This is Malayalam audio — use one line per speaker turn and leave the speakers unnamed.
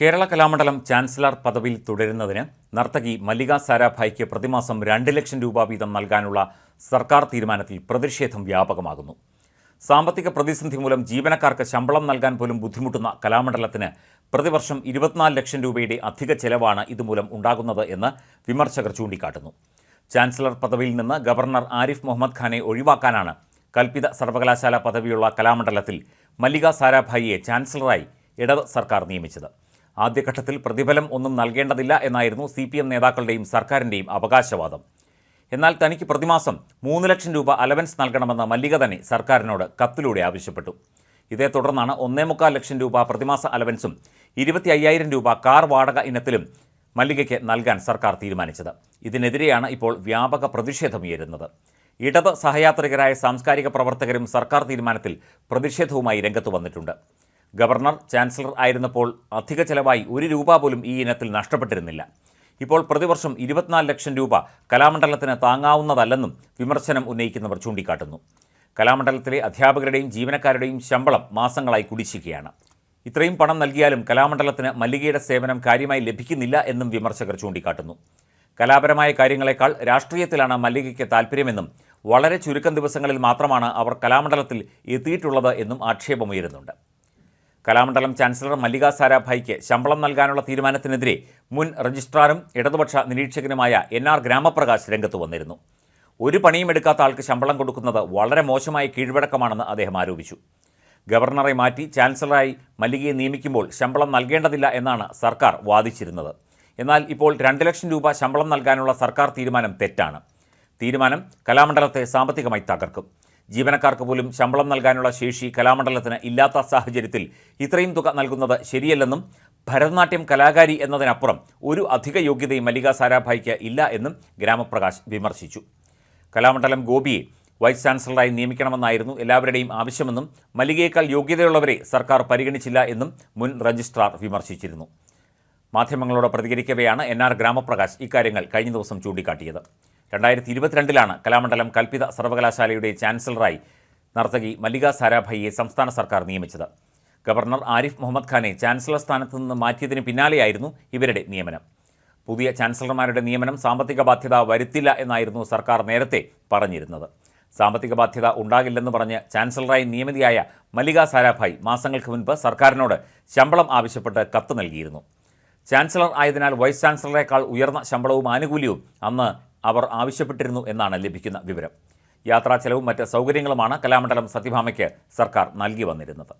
കേരള കലാമണ്ഡലം ചാൻസലർ പദവിയിൽ തുടരുന്നതിന് നർത്തകി മല്ലിക സാരാഭായിക്ക് പ്രതിമാസം രണ്ട് ലക്ഷം രൂപ വീതം നൽകാനുള്ള സർക്കാർ തീരുമാനത്തിൽ പ്രതിഷേധം വ്യാപകമാകുന്നു. സാമ്പത്തിക പ്രതിസന്ധി മൂലം ജീവനക്കാർക്ക് ശമ്പളം നൽകാൻ പോലും ബുദ്ധിമുട്ടുന്ന കലാമണ്ഡലത്തിന് പ്രതിവർഷം ഇരുപത്തിനാല് ലക്ഷം രൂപയുടെ അധിക ചെലവാണ് ഇതുമൂലം ഉണ്ടാകുന്നത് എന്ന് വിമർശകർ ചൂണ്ടിക്കാട്ടുന്നു. ചാൻസലർ പദവിയിൽ നിന്ന് ഗവർണർ ആരിഫ് മുഹമ്മദ് ഖാനെ ഒഴിവാക്കാനാണ് കൽപ്പിത സർവകലാശാല പദവിയുള്ള കലാമണ്ഡലത്തിൽ മല്ലിക സാരാഭായിയെ ചാൻസലറായി ഇടത് സർക്കാർ നിയമിച്ചത്. ആദ്യഘട്ടത്തിൽ പ്രതിഫലം ഒന്നും നൽകേണ്ടതില്ല എന്നായിരുന്നു സി പി എം നേതാക്കളുടെയും സർക്കാരിന്റെയും അവകാശവാദം. എന്നാൽ തനിക്ക് പ്രതിമാസം മൂന്ന് ലക്ഷം രൂപ അലവൻസ് നൽകണമെന്ന് മല്ലിക തന്നെ സർക്കാരിനോട് കത്തിലൂടെ ആവശ്യപ്പെട്ടു. ഇതേ തുടർന്നാണ് ഒന്നേ മുക്കാൽ ലക്ഷം രൂപ പ്രതിമാസ അലവൻസും ഇരുപത്തി അയ്യായിരം രൂപ കാർ വാടക ഇനത്തിലും മല്ലികയ്ക്ക് നൽകാൻ സർക്കാർ തീരുമാനിച്ചത്. ഇതിനെതിരെയാണ് ഇപ്പോൾ വ്യാപക പ്രതിഷേധമുയരുന്നത് ഇടത് സഹയാത്രികരായ സാംസ്കാരിക പ്രവർത്തകരും സർക്കാർ തീരുമാനത്തിൽ പ്രതിഷേധവുമായി രംഗത്ത് വന്നിട്ടുണ്ട്. ഗവർണർ ചാൻസലർ ആയിരുന്നപ്പോൾ അധിക ചെലവായി ഒരു രൂപ പോലും ഈ ഇനത്തിൽ നഷ്ടപ്പെട്ടിരുന്നില്ല. ഇപ്പോൾ പ്രതിവർഷം ഇരുപത്തിനാല് ലക്ഷം രൂപ കലാമണ്ഡലത്തിന് താങ്ങാവുന്നതല്ലെന്നും വിമർശനം ഉന്നയിക്കുന്നവർ ചൂണ്ടിക്കാട്ടുന്നു. കലാമണ്ഡലത്തിലെ അധ്യാപകരുടെയും ജീവനക്കാരുടെയും ശമ്പളം മാസങ്ങളായി കുടിശ്ശിക്കുകയാണ് ഇത്രയും പണം നൽകിയാലും കലാമണ്ഡലത്തിന് മല്ലികയുടെ സേവനം കാര്യമായി ലഭിക്കുന്നില്ല എന്നും വിമർശകർ ചൂണ്ടിക്കാട്ടുന്നു. കലാപരമായ കാര്യങ്ങളെക്കാൾ രാഷ്ട്രീയത്തിലാണ് മല്ലികയ്ക്ക് താൽപ്പര്യമെന്നും വളരെ ചുരുക്കം ദിവസങ്ങളിൽ മാത്രമാണ് അവർ കലാമണ്ഡലത്തിൽ എത്തിയിട്ടുള്ളത് എന്നും ആക്ഷേപമുയരുന്നുണ്ട്. കലാമണ്ഡലം ചാൻസലർ മല്ലിക സാരാഭായിക്ക് ശമ്പളം നൽകാനുള്ള തീരുമാനത്തിനെതിരെ മുൻ രജിസ്ട്രാറും ഇടതുപക്ഷ നിരീക്ഷകനുമായ എൻ ആർ ഗ്രാമപ്രകാശ് രംഗത്ത് വന്നിരുന്നു. ഒരു പണിയും എടുക്കാത്ത ആൾക്ക് ശമ്പളം കൊടുക്കുന്നത് വളരെ മോശമായ കീഴ്വഴക്കമാണെന്ന് അദ്ദേഹം ആരോപിച്ചു. ഗവർണറെ മാറ്റി ചാൻസലറായി മല്ലികയെ നിയമിക്കുമ്പോൾ ശമ്പളം നൽകേണ്ടതില്ല എന്നാണ് സർക്കാർ വാദിച്ചിരുന്നത്. എന്നാൽ ഇപ്പോൾ രണ്ട് ലക്ഷം രൂപ ശമ്പളം നൽകാനുള്ള സർക്കാർ തീരുമാനം തെറ്റാണ്. തീരുമാനം കലാമണ്ഡലത്തെ സാമ്പത്തികമായി തകർക്കും. ജീവനക്കാർക്ക് പോലും ശമ്പളം നൽകാനുള്ള ശേഷി കലാമണ്ഡലത്തിന് ഇല്ലാത്ത സാഹചര്യത്തിൽ ഇത്രയും തുക നൽകുന്നത് ശരിയല്ലെന്നും ഭരതനാട്യം കലാകാരി എന്നതിനപ്പുറം ഒരു അധിക യോഗ്യതയും മല്ലിക സാരാഭായിക്ക് ഇല്ല എന്നും ഗ്രാമപ്രകാശ് വിമർശിച്ചു. കലാമണ്ഡലം ഗോപിയെ വൈസ് ചാൻസലറായി നിയമിക്കണമെന്നായിരുന്നു എല്ലാവരുടെയും ആവശ്യമെന്നും മല്ലികയേക്കാൾ യോഗ്യതയുള്ളവരെ സർക്കാർ പരിഗണിച്ചില്ല എന്നും മുൻ രജിസ്ട്രാർ വിമർശിച്ചിരുന്നു. മാധ്യമങ്ങളോട് പ്രതികരിക്കവെയാണ് എൻ ആർ ഗ്രാമപ്രകാശ് ഇക്കാര്യങ്ങൾ കഴിഞ്ഞ ദിവസം ചൂണ്ടിക്കാട്ടിയത്. രണ്ടായിരത്തി ഇരുപത്തിരണ്ടിലാണ് കലാമണ്ഡലം കൽപ്പിത സർവകലാശാലയുടെ ചാൻസലറായി നർത്തകി മല്ലിക സാരാഭായിയെ സംസ്ഥാന സർക്കാർ നിയമിച്ചത്. ഗവർണർ ആരിഫ് മുഹമ്മദ് ഖാനെ ചാൻസലർ സ്ഥാനത്ത് നിന്ന് മാറ്റിയതിന് പിന്നാലെയായിരുന്നു ഇവരുടെ നിയമനം. പുതിയ ചാൻസലർമാരുടെ നിയമനം സാമ്പത്തിക ബാധ്യത വരുത്തില്ല എന്നായിരുന്നു സർക്കാർ നേരത്തെ പറഞ്ഞിരുന്നത്. സാമ്പത്തിക ബാധ്യത ഉണ്ടാകില്ലെന്ന് പറഞ്ഞ് ചാൻസലറായി നിയമിതിയായ മല്ലിക സാരാഭായ് മാസങ്ങൾക്ക് മുൻപ് സർക്കാരിനോട് ശമ്പളം ആവശ്യപ്പെട്ട് കത്ത് നൽകിയിരുന്നു. ചാൻസലർ ആയതിനാൽ വൈസ് ചാൻസലറേക്കാൾ ഉയർന്ന ശമ്പളവും ആനുകൂല്യവും അന്ന് അവർ ആവശ്യപ്പെട്ടിരുന്നു എന്നാണ് ലഭിക്കുന്ന വിവരം. യാത്രാ ചെലവും മറ്റ് സൗകര്യങ്ങളുമാണ് കലാമണ്ഡലം സത്യഭാമയ്ക്ക് സർക്കാർ നൽകി വന്നിരുന്നത്.